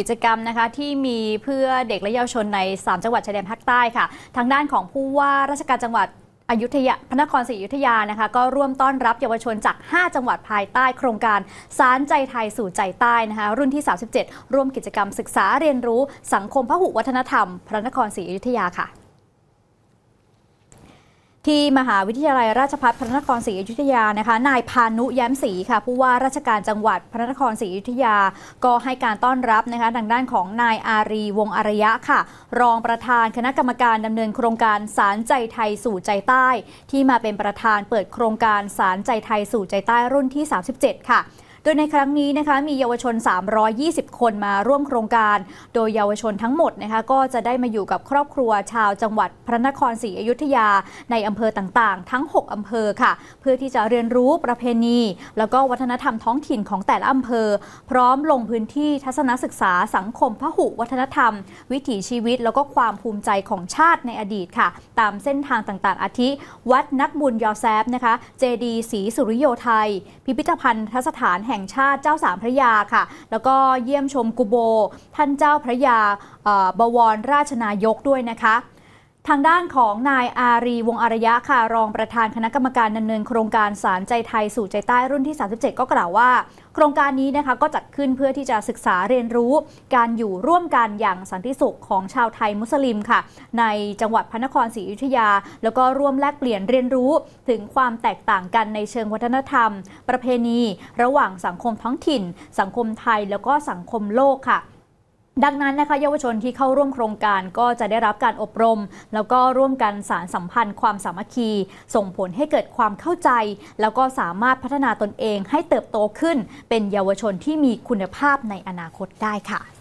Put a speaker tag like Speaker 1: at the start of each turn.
Speaker 1: กิจกรรมนะคะที่มีเพื่อเด็กและเยาวชนใน 3 จังหวัดชายแดนภาคใต้ค่ะ ทางด้านของผู้ว่าราชการจังหวัดอยุธยาพระนครศรีอยุธยานะคะก็ร่วมต้อนรับเยาวชนจาก 5 จังหวัดภายใต้โครงการสารใจไทยสู่ใจใต้นะคะรุ่นที่ 37 ร่วมกิจกรรมศึกษาเรียนรู้สังคมพหุวัฒนธรรม พระนครศรีอยุธยาค่ะ ที่มหาวิทยาลัยราชภัฏพระนครศรีอยุธยานะคะ นายพานุแย้มศรีค่ะ ผู้ว่าราชการจังหวัดพระนครศรีอยุธยา ก็ให้การต้อนรับนะคะทางด้านของนายอารีวงอารยะค่ะ รองประธานคณะกรรมการดำเนินโครงการสารใจไทยสู่ใจใต้ ที่มาเป็นประธานเปิดโครงการสารใจไทยสู่ใจใต้รุ่นที่ 37 ค่ะ โดยในครั้งนี้นะคะมีเยาวชน 320 คนมาร่วมโครงการ โดยเยาวชนทั้งหมดนะคะก็จะได้มาอยู่กับครอบครัวชาวจังหวัดพระนครศรีอยุธยา ในอำเภอต่างๆ ทั้ง 6 อำเภอค่ะ เพื่อที่จะเรียนรู้ประเพณี แล้วก็วัฒนธรรมท้องถิ่นของแต่ละอำเภอ พร้อมลงพื้นที่ทัศนศึกษาสังคมพหุวัฒนธรรม วิถีชีวิต แล้วก็ความภูมิใจของชาติในอดีตค่ะ ตามเส้นทางต่างๆ อาทิ วัดนักบุญยอแซฟนะคะเจดีศรีสุริโยไทย พิพิธภัณฑ์สถานแห่งห่งชาติเจ้าสามพระยาค่ะ แล้วก็เยี่ยมชมกุโบ ท่านเจ้าพระยาบวรราชนายกด้วยนะคะ ทางด้านของนายอารีวงอารยะค่ะรองประธานคณะกรรมการดำเนินโครงการสารใจไทยสู่ใจใต้รุ่นที่ 37 ก็กล่าวว่า โครงการนี้นะคะก็จัดขึ้นเพื่อที่จะศึกษาเรียนรู้ การอยู่ร่วมกันอย่างสันติสุขของชาวไทยมุสลิมค่ะ ในจังหวัดพระนครศรีอยุธยา แล้วก็ร่วมแลกเปลี่ยนเรียนรู้ ถึงความแตกต่างกันในเชิงวัฒนธรรม ประเพณี ระหว่างสังคมท้องถิ่น สังคมไทยแล้วก็สังคมโลกค่ะ ดังนั้นนะคะเยาวชนที่เข้าร่วมโครงการก็จะได้รับการอบรม แล้วก็ร่วมกันสารสัมพันธ์ความสามัคคี ส่งผลให้เกิดความเข้าใจ แล้วก็สามารถพัฒนาตนเองให้เติบโตขึ้น เป็นเยาวชนที่มีคุณภาพในอนาคตได้ค่ะ